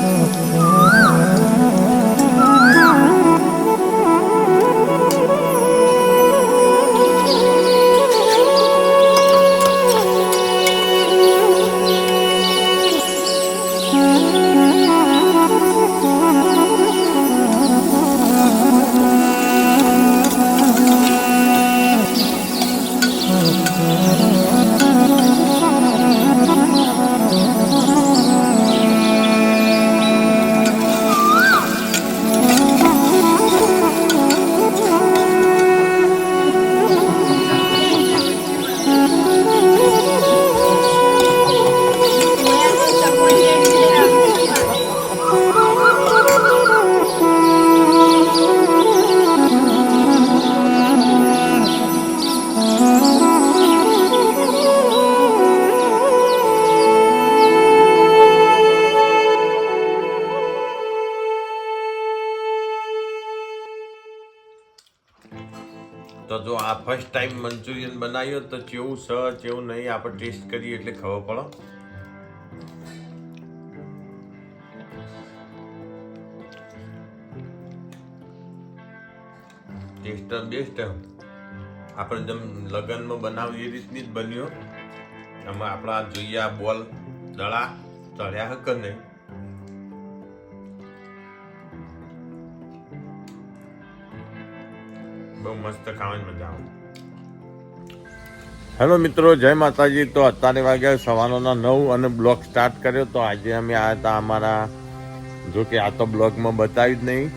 Mm-hmm. તો જો આ ફર્સ્ટ ટાઈમ મંચુરિયન બનાવ્યો તો કેવું સ કેવું નહીં, આપણે ટેસ્ટ કરીએ એટલે ખબર પડો. ટેસ્ટ બેસ્ટ આપણે જેમ લગ્નમાં બનાવીએ એ રીતની જ બન્યો. એમાં આપણા જોઈએ આ બોલ દળા ચડ્યા હક નહીં? બહુ મસ્ત ખાવાની મજા આવે. હેલો મિત્રો, જય માતાજી. તો અત્યારે વાગ્યા સવારના નવ અને બ્લોગ સ્ટાર્ટ કર્યો. તો આજે અમે આ હતા અમારા, જો કે આ તો બ્લોગમાં બતાવ્યું જ નહીં,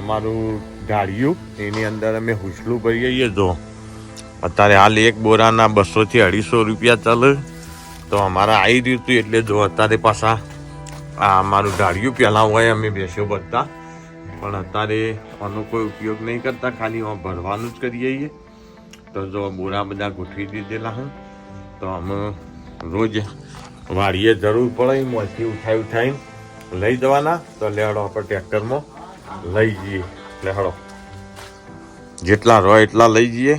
અમારું ગાડિયું એની અંદર અમે હુસલું ભરીએ છીએ. જો, અત્યારે હાલ એક બોરાના બસોથી અઢીસો રૂપિયા ચાલે. તો અમારા આવી રહ્યું હતું એટલે જો અત્યારે પાછા આ અમારું ગાડિયું પહેલાં હોય અમે બેસ્યો બધા પણ અત્યારે આનો કોઈ ઉપયોગ નહીં કરતા, ખાલી આમ ભરવાનું જ કરીએ છીએ. તો જો બોરા બધા ગોઠવી દીધેલા હું, તો અમે રોજ વાડીએ જરૂર પડે મોંથી ઉઠાઈ ઉઠાઈને લઈ જવાના. તો લેહડો આપણે ટ્રેક્ટરમાં લઈ જઈએ લેહડો જેટલા રહો એટલા લઈ જઈએ.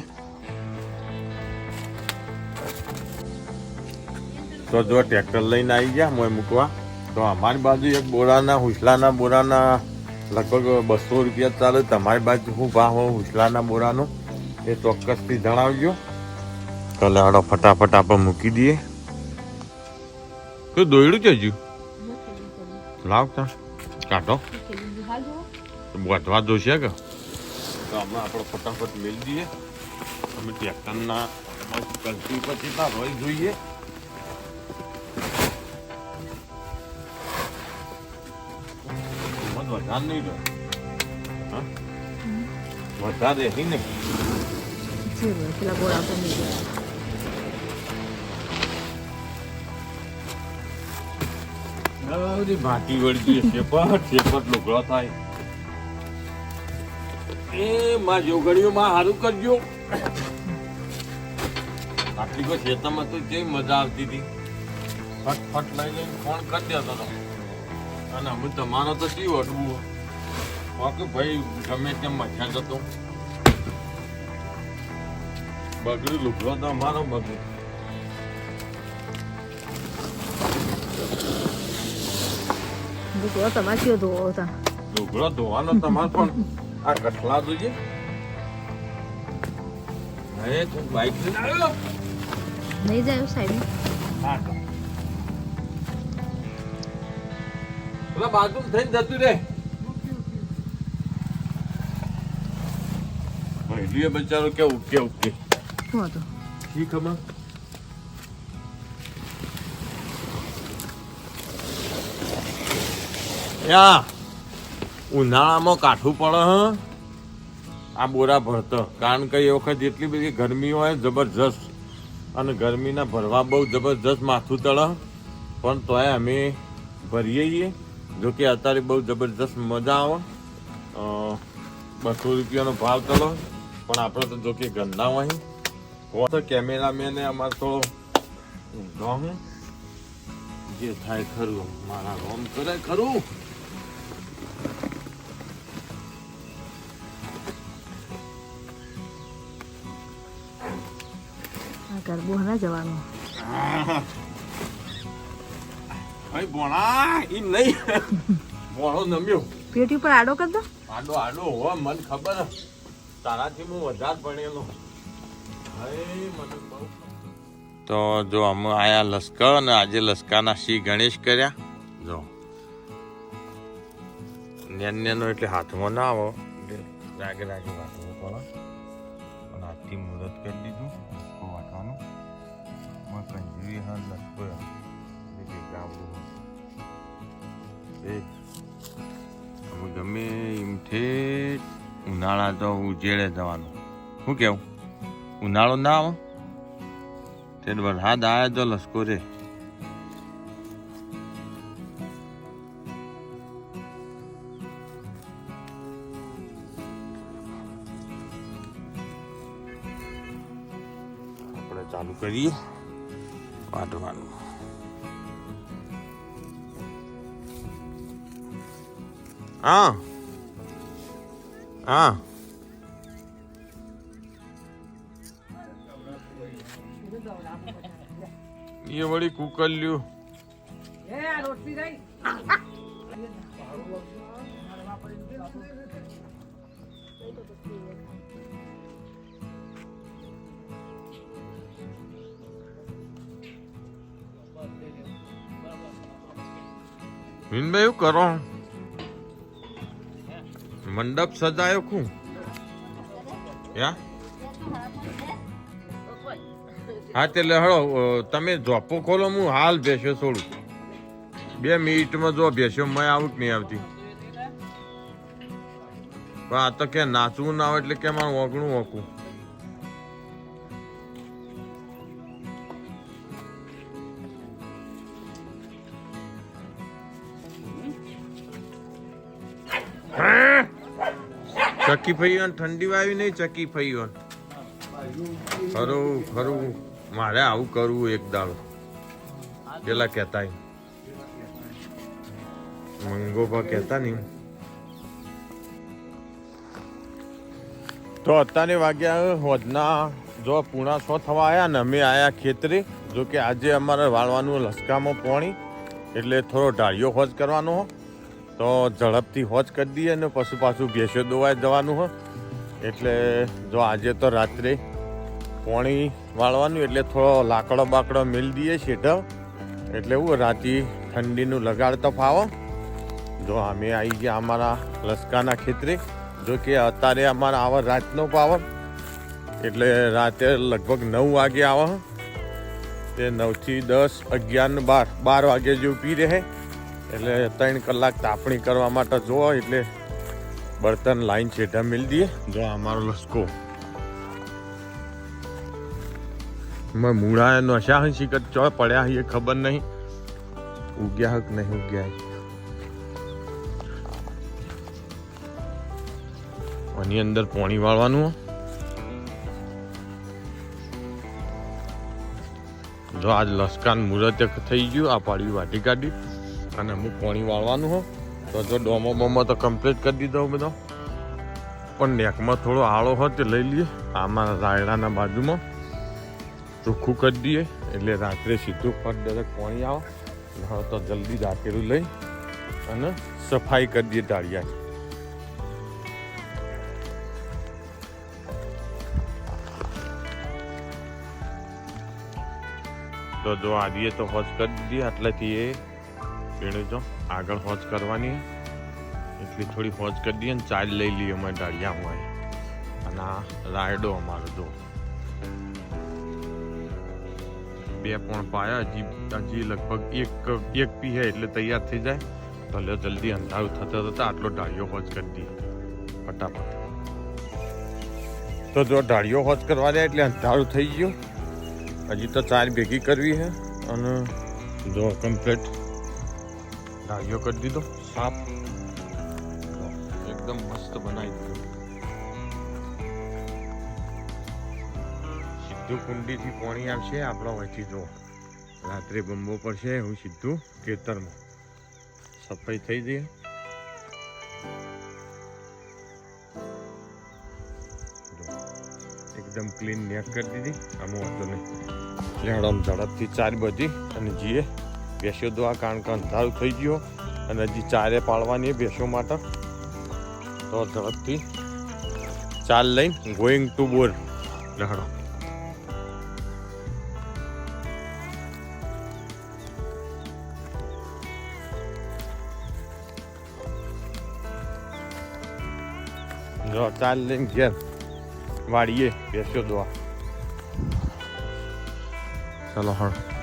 તો જો ટ્રેક્ટર લઈને આવી ગયા મોય મૂકવા. તો અમારી બાજુ એક બોરાના, હુસલાના બોરાના લગભગ બસો રૂપિયા ચાલે. તમારી બાજુ હું ભાવ હોય હુસલાના બોરાનો એ ચોક્કસથી જણાવજો. તો આડો ફટાફટ આપણે મૂકી દઈએ. કયું દોયડું છે હજુ? લાવતા કાઢો. વધવા જોશે કે? તો અમે આપણે ફટાફટ મેળ દઈએ. અમે ટેક્ટરના પછી ના રોય જોઈએ. વધારે નહીં હા? વધારે નહીં. પેલા ગોળા નહીં ગયા. બધી ભાટી વળગી શેપટ શેપટ લુગડો થાય. એ માં જોગણીઓ માં સારું કરજો. આટલી કોઈ ખેતરમાં તો કેવી મજા આવતી હતી? ફટ ફટ લઈ લઈને ફોન કરી દેતો હતો અને અમે તમારો તો કેવું અડવું બાકી ભાઈ ગમે તેમ મજા જતો બગડી લુગડો તો અમારો બગડી. લુગડો તમારે કયો ધોવો હતા લુગડો ધોવાનો તમારે પણ આ કઠલા જોઈએ. નહીં જાય સાહેબ હા પેલા બાજુ થઈને જતું રે પહેલી બચારો કે ઓકે ઓકે શું હતું? ઠીક ખબર? યા ઉનાળામાં કાઠું પડે હ? આ બોરા ભરતો. કારણ કે એ વખત એટલી બધી ગરમી હોય જબરજસ્ત. અને ગરમીના ભરવા બહુ જબરજસ્ત માથું તળે. પણ તોય અમે ભરીએ છીએ. જો કે અત્યારે બહુ જબરજસ્ત મજા આવે. બસો રૂપિયાનો ભાવ ચલો. પણ આપણે તો જોકે ગંદા હોય. હો તો કેમેરામેને અમારે તો હું જે થાય ખરું મારા રોમ કરે ખરું. ગરબો ના જવાનું? ભાઈ ભોણા ઈ નહીં. ભોણો નમ્યો. પેટી પર આડો કર દો. આડો આડો હોવા મને ખબર. હે. તારાથી હું વધારે ભણેલો. તો જો અમે આયા લશ્કર અને આજે લશ્કરના શ્રી ગણેશ કર્યા. જો. નેન એટલે હાથમાં ના આવો. રાગે રાગે વાંચવું પડે પણ આજથી મુહૂર્ત કરી દીધું. વાંચવાનું. એ હવે ગમે એમ ઠે ઉનાળા તો ઉજેડે જવાનું. શું કેવું? ઉનાળો ના આવે તે વરસાદ આવે તો લસકો રે. આપણે ચાલુ કરીએ. વાટવાનું હા. હા. એ વળી કુકલ્યું. મીનભાઈ એવું કરો? મંડપ સજાયો ખું? યા? હા તે હળો તમે જોપો ખોલો, હું હાલ બેસ્યો છોડું. બે મિનિટમાં જો બેસ્યો, મેં આઉટ નહીં આવતી. પણ આ તો કે નાચવું ના હોય એટલે કે મારું ઓગણું ઓકું. ચકી ફઈ ઠંડી વાવી નહીં ચકી ફઈ ખરું ખરું. મારે આવું કરવું એક દાડો. પેલા કહેતા મંગો પર કહેતા નહીં. તો અત્યારે વાગ્યા હોદના જો પૂણા છ થવા આવ્યા ને, અમે આયા ખેતરે. જો કે આજે અમારે વાળવાનું લસકામાં પોણી. એટલે થોડો ઢાળિયો હોજ કરવાનો તો ઝડપથી હોજ કરી દઈએ અને પછી પાછું ભેંસો દોવાય જવાનું હોય એટલે જો આજે તો રાત્રે પોણી વાળવાનું, એટલે થોડો લાકડો બાકડો મેળ દઈએ શેઠ. એટલે એવું રાતે ઠંડીનું લગાડતો ફાવો. જો અમે આવી ગયા અમારા લસકાના ખેતરે. જો કે અત્યારે અમારા આવા રાતનો પાવર એટલે રાતે લગભગ નવ વાગે આવે તે નવથી દસ, અગિયાર બાર બાર વાગે જેવું પી રહે. એટલે ત્રણ કલાક તાપણી કરવા માટે જો, એટલે બર્તન લાઈન છેઠા મિલ દઈએ. જો અમારો લસકો. મેં મૂળા નશા હં શીખત ચો પડ્યા એ ખબર નહીં. ઉગ્યા હક નહીં, ઉગ્યા આની અંદર પોણી વાળવાનું જો, આજ લસકાન મુહૂર્ત થઈ ગયું, આ પાડી વાટી કાઢી. અને અમુક પાણી વાળવાનું હો. તો જો ડોમો બોમો તો કમ્પ્લીટ કરી દીધો બધો. પણ નેકમાં થોડો આળો હોય તે લઈ લઈએ. આમાં રાયડાના બાજુમાં. ચોખ્ખું કરી દઈએ. એટલે રાત્રે સીધું ફટ દરેક પાણી આવે. તો જલ્દી દાખેલું લઈ અને સફાઈ કરી દઈએ ટાળિયા તો જો આવીએ તો હોજ કરી દીધી. આટલેથી એ પેણે જો આગળ હોજ કરવાની એટલી થોડી હોજ કરી દઈએ ને ચાલ લઈ લઈએ અમે ડાળિયા હોય અને આ રાયડો અમારો જો. બે પણ પાયા, હજી હજી લગભગ એક એક પી એટલે તૈયાર થઈ જાય. ભલે જલ્દી અંધારું થતા થતા આટલો ડાળિયો હોજ કરી દઈએ. ફટાફટ. તો જો ડાળિયો હોજ કરવા દે એટલે અંધારું થઈ ગયું. હજી તો ચાર ભેગી કરવી છે અને જો કમ્પ્લીટ ડાળિયો કરી દીધો. સાફ એકદમ મસ્ત બનાવી દીધો. સીધું કુંડીથી પાણી આવશે. આપણા વચ્ચે જો રાત્રે બંબો પડશે હું સીધું ખેતરમાં. સફાઈ થઈ જઈએ. એકદમ ક્લીન નેક કરી દીધી. આમાં વાંધો નહીં. ઝડપથી ચાર બધી અને જીએ. ભેંસો દોવા કારણ કે અંધારું થઈ ગયો અને હજી ચારે પાડવાની ભેંસો માટે. તો ઝડપથી ચાલ લઈને ગોઈંગ ટુ બોર લહડો જો, ચાલ લઈને ઘેર વાળીએ. બેસ્યો દોવા ચાલો, હળ.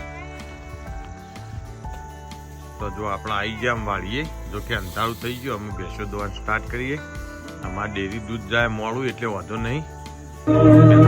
તો જો આપણે આવી ગયા વાળીએ, જો કે અંધારું થઈ ગયું, અમે ભેંસો દોવાનું સ્ટાર્ટ કરીએ. અમારે ડેરી દૂધ જાય, મોડું, એટલે વાંધો નહીં.